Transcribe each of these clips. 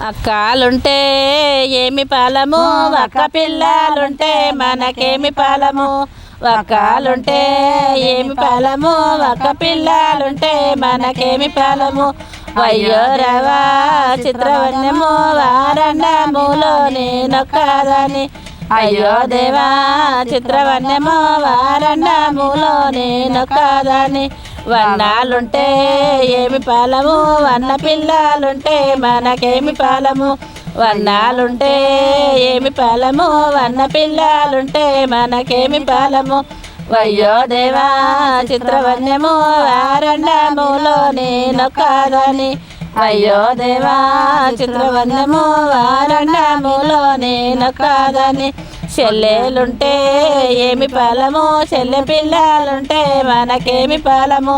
అక్కాలుంటే ఏమి పాలము? అక్క పిల్లలుంటే మనకేమి పాలము? ఒక్కాలుంటే ఏమి పాలము? ఒక్క పిల్లలుంటే మనకేమి పాలము? అయ్యో రవా చిత్రవర్ణము వారణములో నేనొక్కదాని అయ్యో దేవా చిత్రవర్ణము వారణములో నేనొక్కదాని వన్నాలుంటే ఏమి పాలము వన్న పిల్లలుంటే మనకేమి పాలము. వన్నాలుంటే ఏమి పాలము వన్న పిల్లలుంటే మనకేమి పాలము. వయ్యో దేవా చిత్రవన్యము వారణములో నేనొక్కదాని. అయ్యో దేవా చిత్రవన్యము వారణములో నేనొక్కదాని. చెల్లెలుంటే ఏమి పాలము చెల్లె పిల్లలుంటే మనకేమి పాలము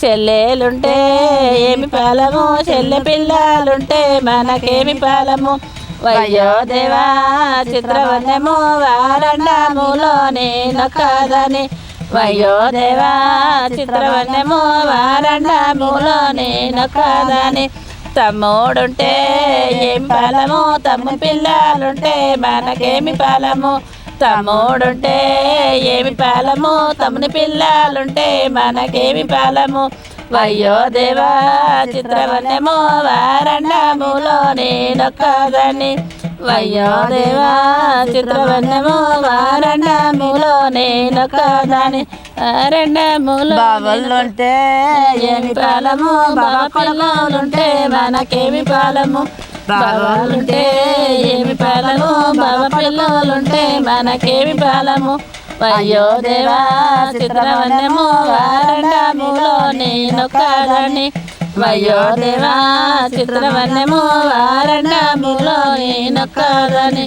చెల్లెలుంటే ఏమి పాలము చెల్లె పిల్లలుంటే మనకేమి పాలము వయ్యో దేవా చిత్రవన్యము వారణములో నేనొక్కదని వయ్యో దేవా చిత్రవన్యము వారణములో కాదని తమ్ముడుంటే ఏం పాలము? తమ్ము పిల్లలుంటే మనకేమి పాలము? తమ్ముడుంటే ఏమి పాలము? తమ్ముని పిల్లలుంటే మనకేమి పాలము? వయ్యో దేవా చిత్రవన్యము వారణములో నేనొక్కదని వయ్యో దేవా చిత్రవన్యము వారణములో నేనొక్కదని బావలుంటే ఏమి పాలము? బావ మనకేమి పాలము? బావాలుంటే ఏమి పాలము? బావ పిల్లలుంటే మనకేమి పాలము? అయ్యో దేవా చిత్రవన్యము అయ్యో దేవా చిత్రవన్యము వారణములో నేనొక్కదని